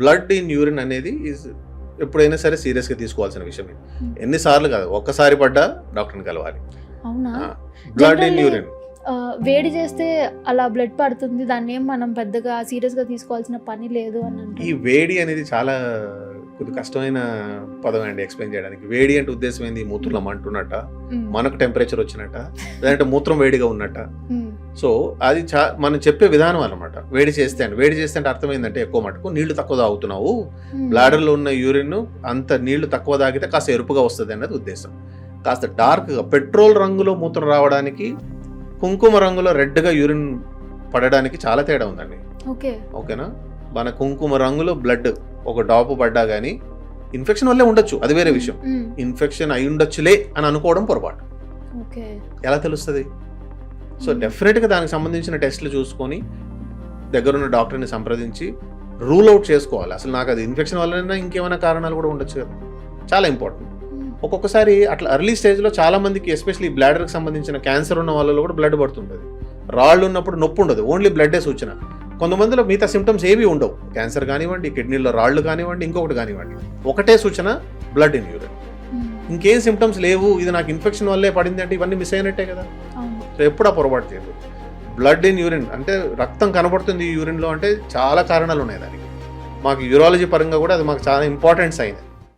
Blood in urine అనేది is ఎప్పుడైనా సరే సీరియస్గా తీసుకోవాల్సిన Hmm. ఎన్నిసార్లు కాదు ఒక్కసారి పడ్డా డాక్టర్ని కలవాలి. బ్లడ్ ఇన్ యూరిన్ వేడి చేస్తే అలా బ్లడ్ పడుతుంది దాన్ని ఏం మనం పెద్దగా సీరియస్గా తీసుకోవాల్సిన పని లేదు అని ఈ అంటారు వేడి అనేది చాలా కొద్ది కష్టమైన పదం అండి ఎక్స్ప్లెయిన్ చేయడానికి. వేడి అంటే ఉద్దేశం ఏంది? మూత్రం అంటున్నట్ట. మనకు టెంపరేచర్ వచ్చినట్ట లేదంటే మూత్రం వేడిగా ఉన్నట్ట. సో అది చా మనం చెప్పే విధానం అనమాట వేడి చేస్తే అండి వేడి చేస్తే అంటే అర్థం ఏంటంటే ఎక్కువ మటుకు నీళ్ళు తక్కువ తాగుతున్నావు. బ్లాడర్లో ఉన్న యూరిన్ అంత నీళ్ళు తక్కువ తాగితే కాస్త ఎరుపుగా వస్తుంది అన్నది ఉద్దేశం. కాస్త డార్క్గా పెట్రోల్ రంగులో మూత్రం రావడానికి కుంకుమ రంగులో రెడ్గా యూరిన్ పడడానికి చాలా తేడా ఉందండి. ఓకే. ఓకేనా? మన కుంకుమ రంగులో బ్లడ్ ఒక డాపు పడ్డా కానీ ఇన్ఫెక్షన్ వల్లే ఉండొచ్చు అది వేరే విషయం. ఇన్ఫెక్షన్ అయి ఉండొచ్చులే అని అనుకోవడం పొరపాటు. ఓకే. ఎలా తెలుస్తుంది? సో. డెఫినెట్గా దానికి సంబంధించిన టెస్ట్లు చూసుకొని దగ్గరున్న డాక్టర్ని సంప్రదించి రూల్ అవుట్ చేసుకోవాలి. అసలు నాకు అది ఇన్ఫెక్షన్ వల్లనే ఇంకేమైనా కారణాలు కూడా ఉండొచ్చు కదా. చాలా ఇంపార్టెంట్. ఒక్కొక్కసారి అట్లా ఎర్లీ స్టేజ్లో చాలా మందికి ఎస్పెషల్లీ బ్లాడర్కి సంబంధించిన క్యాన్సర్ ఉన్న వాళ్ళలో కూడా బ్లడ్ పడుతుంటుంది రాళ్ళు ఉన్నప్పుడు నొప్పి ఉండదు. ఓన్లీ బ్లడ్డే సూచన. కొంతమందిలో మిగతా సిమ్టమ్స్ ఏవి ఉండవు. క్యాన్సర్ కానివ్వండి కిడ్నీలో రాళ్ళు కానివ్వండి ఇంకొకటి కానివ్వండి. ఒకటే సూచన బ్లడ్ ఇన్ యూరిన్. ఇంకేం సిమ్టమ్స్ లేవు. ఇది నాకు ఇన్ఫెక్షన్ వల్లే పడింది అంటే ఇవన్నీ మిస్ అయినట్టే కదా. సో ఎప్పుడు ఆ పొరపాటు చేయదు బ్లడ్ ఇన్ యూరిన్ అంటే రక్తం కనబడుతుంది యూరిన్లో అంటే చాలా కారణాలు ఉన్నాయి దానికి. మాకు యూరాలజీ పరంగా కూడా అది మాకు చాలా ఇంపార్టెంట్ సైన్